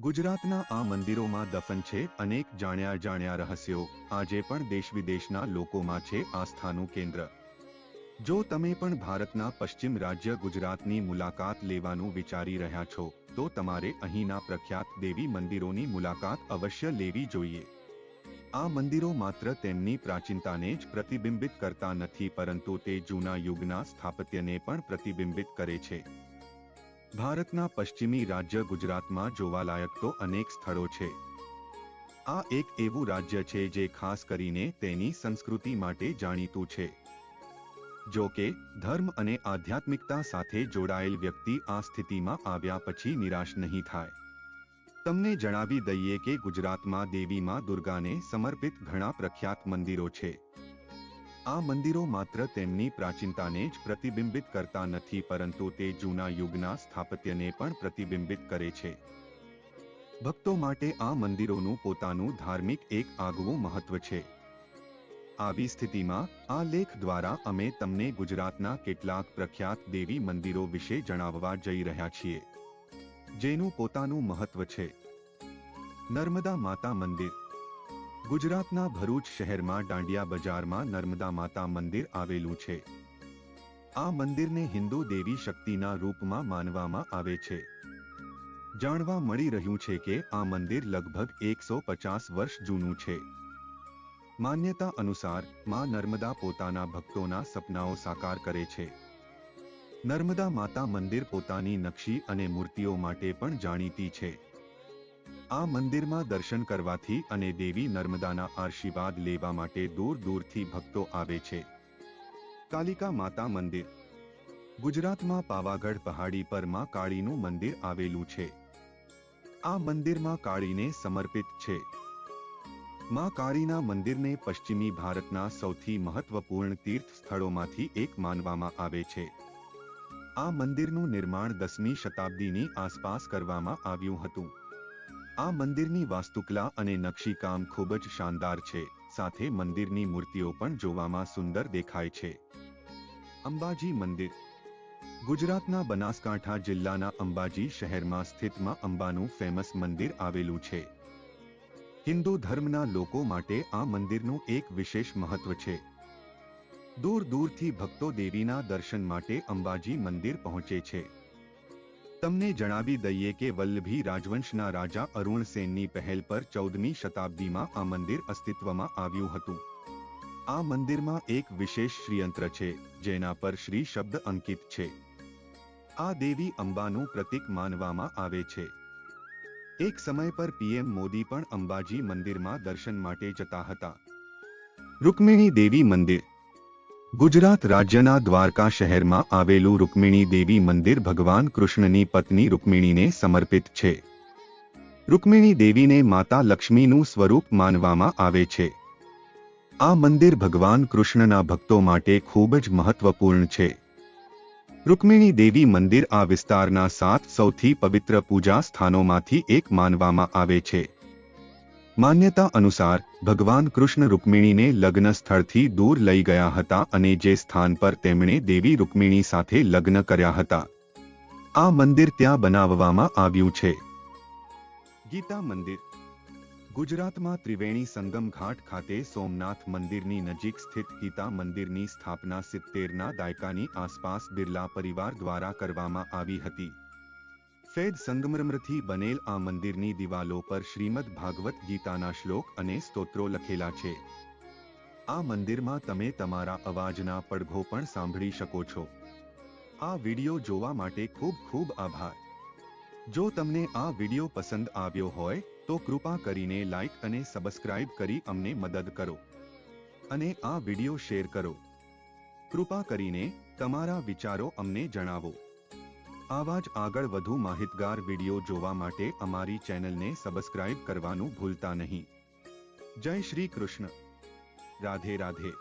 ગુજરાતના આ મંદિરોમાં દફન છે અનેક જાણ્યા જાણ્યા રહસ્યો. આજે પણ દેશ વિદેશના લોકોમાં છે આસ્થાનું કેન્દ્ર. જો તમે પણ ભારતના પશ્ચિમ રાજ્ય ગુજરાતની મુલાકાત લેવાનું વિચારી રહ્યા છો, તો તમારે અહીંના પ્રખ્યાત દેવી મંદિરોની મુલાકાત અવશ્ય લેવી જોઈએ. આ મંદિરો માત્ર તેમની પ્રાચીનતાને જ પ્રતિબિંબિત કરતા નથી, પરંતુ તે જૂના યુગના સ્થાપત્યને પણ પ્રતિબિંબિત કરે છે. ભારતના પશ્ચિમી રાજ્ય ગુજરાતમાં જોવાલાયક તો અનેક સ્થળો છે. આ એક એવું રાજ્ય છે જે ખાસ કરીને તેની સંસ્કૃતિ માટે જાણીતું છે. જો કે, ધર્મ અને આધ્યાત્મિકતા સાથે જોડાયેલ વ્યક્તિ આ સ્થિતિમાં આવ્યા પછી નિરાશ નહીં થાય. તમને જણાવી દઈએ કે ગુજરાતમાં દેવીમાં દુર્ગાને સમર્પિત ઘણા પ્રખ્યાત મંદિરો છે. આ મંદિરો માત્ર તેમની પ્રાચીનતાને જ પ્રતિબિંબિત કરતા નથી, પરંતુ તે જૂના યુગના સ્થાપત્યને પણ પ્રતિબિંબિત કરે છે. ભક્તો માટે આ મંદિરોનું પોતાનું ધાર્મિક એક આગવું મહત્વ છે. આવી સ્થિતિમાં, આ લેખ દ્વારા અમે તમને ગુજરાતના કેટલાક પ્રખ્યાત દેવી મંદિરો વિશે જણાવવા જઈ રહ્યા છીએ. જેનું પોતાનું મહત્વ છે. નર્મદા માતા મંદિર ગુજરાતના ભરૂચ શહેરમાં દાંડિયા બજારમાં નર્મદા માતા મંદિર આવેલું છે. આ મંદિરને હિન્દુ દેવી શક્તિના રૂપમાં માનવામાં આવે છે. જાણવા મળી રહ્યું છે કે આ મંદિર લગભગ એકસો પચાસ વર્ષ જૂનું છે. માન્યતા અનુસાર, માં નર્મદા પોતાના ભક્તોના સપનાઓ સાકાર કરે છે. નર્મદા માતા મંદિર પોતાની નકશી અને મૂર્તિઓ માટે પણ જાણીતી છે. આ મંદિરમાં દર્શન કરવાથી અને દેવી નર્મદાના આશીર્વાદ લેવા માટે દૂર દૂરથી ભક્તો આવે છે. કાલિકા માતા મંદિર. ગુજરાતમાં પાવાગઢ પહાડી પરમાં કાળીનું મંદિર આવેલું છે. આ મંદિરમાં કાળીને સમર્પિત છે. માં કાળીના મંદિરને પશ્ચિમી ભારતના સૌથી મહત્વપૂર્ણ તીર્થ સ્થળોમાંથી એક માનવામાં આવે છે. આ મંદિરનું નિર્માણ દસમી શતાબ્દીની આસપાસ કરવામાં આવ્યું હતું. આ મંદિરની વાસ્તુકલા અને નકશીકામ ખૂબ જ શાનદાર છે. સાથે મંદિરની મૂર્તિઓ પણ જોવામાં સુંદર દેખાય છે. અંબાજી મંદિર. ગુજરાતના બનાસકાંઠા જિલ્લાના અંબાજી શહેરમાં સ્થિતમાં અંબાનું ફેમસ મંદિર આવેલું છે. હિન્દુ ધર્મના લોકો માટે આ મંદિરનું એક વિશેષ મહત્વ છે. દૂર દૂરથી ભક્તો દેવીના દર્શન માટે અંબાજી મંદિર પહોંચે છે. તમને જણાવી દઈએ કે વલ્લભી રાજવંશના રાજા અરુણ સેનની પહેલ પર ચૌદમી શતાબ્દીમાં આ મંદિર અસ્તિત્વમાં આવ્યું હતું. આ મંદિરમાં એક વિશેષ શ્રીયંત્ર છે, જેના પર શ્રી શબ્દ અંકિત છે. આ દેવી અંબાનું પ્રતીક માનવામાં આવે છે. એક સમય પર પીએમ મોદી પણ અંબાજી મંદિરમાં દર્શન માટે જતા હતા. રૂકમિણી દેવી મંદિર ગુજરાત રાજ્યના દ્વારકા શહેરમાં આવેલું રૂકમિણી દેવી મંદિર ભગવાન કૃષ્ણની પત્ની રૂકમિણીને સમર્પિત છે. રૂકમિણી દેવીને માતા લક્ષ્મીનું સ્વરૂપ માનવામાં આવે છે. આ મંદિર ભગવાન કૃષ્ણના ભક્તો માટે ખૂબ જ મહત્વપૂર્ણ છે. રૂકમિણી દેવી મંદિર આ વિસ્તારના સાત સૌથી પવિત્ર પૂજા સ્થાનોમાંથી એક માનવામાં આવે છે. માન્યતા અનુસાર, ભગવાન કૃષ્ણ રૂકમિણીને લગ્ન સ્થળથી દૂર લઈ ગયા હતા અને જે સ્થાન પર તેમણે દેવી રૂકમિણી સાથે લગ્ન કર્યા હતા. આ મંદિર ત્યાં બનાવવામાં આવ્યું છે. ગીતા મંદિર. ગુજરાતમાં ત્રિવેણી સંગમ ઘાટ ખાતે સોમનાથ મંદિરની નજીક સ્થિત ગીતા મંદિરની સ્થાપના સિત્તેરના દાયકાની આસપાસ બિરલા પરિવાર દ્વારા કરવામાં આવી હતી. સફેદ સંગમરમરથી બનેલ આ મંદિરની દિવાલો પર શ્રીમદ ભાગવત ગીતાના શ્લોક અને સ્તોત્રો લખેલા છે. આ મંદિરમાં તમે તમારા અવાજના પડઘો પણ સાંભળી શકો છો. આ વિડિયો જોવા માટે ખૂબ ખૂબ આભાર. જો તમને આ વિડિયો પસંદ આવ્યો હોય, તો કૃપા કરીને લાઇક અને સબસ્ક્રાઇબ કરી અમને મદદ કરો. અને આ વિડિયો શેર કરો. કૃપા કરીને તમારા વિચારો અમને જણાવો. આવા જ આગળ વધુ માહિતગાર વીડિયો જોવા માટે અમારી ચેનલને સબસ્ક્રાઇબ કરવાનું ભૂલતા નહીં. જય શ્રી કૃષ્ણ. રાધે રાધે.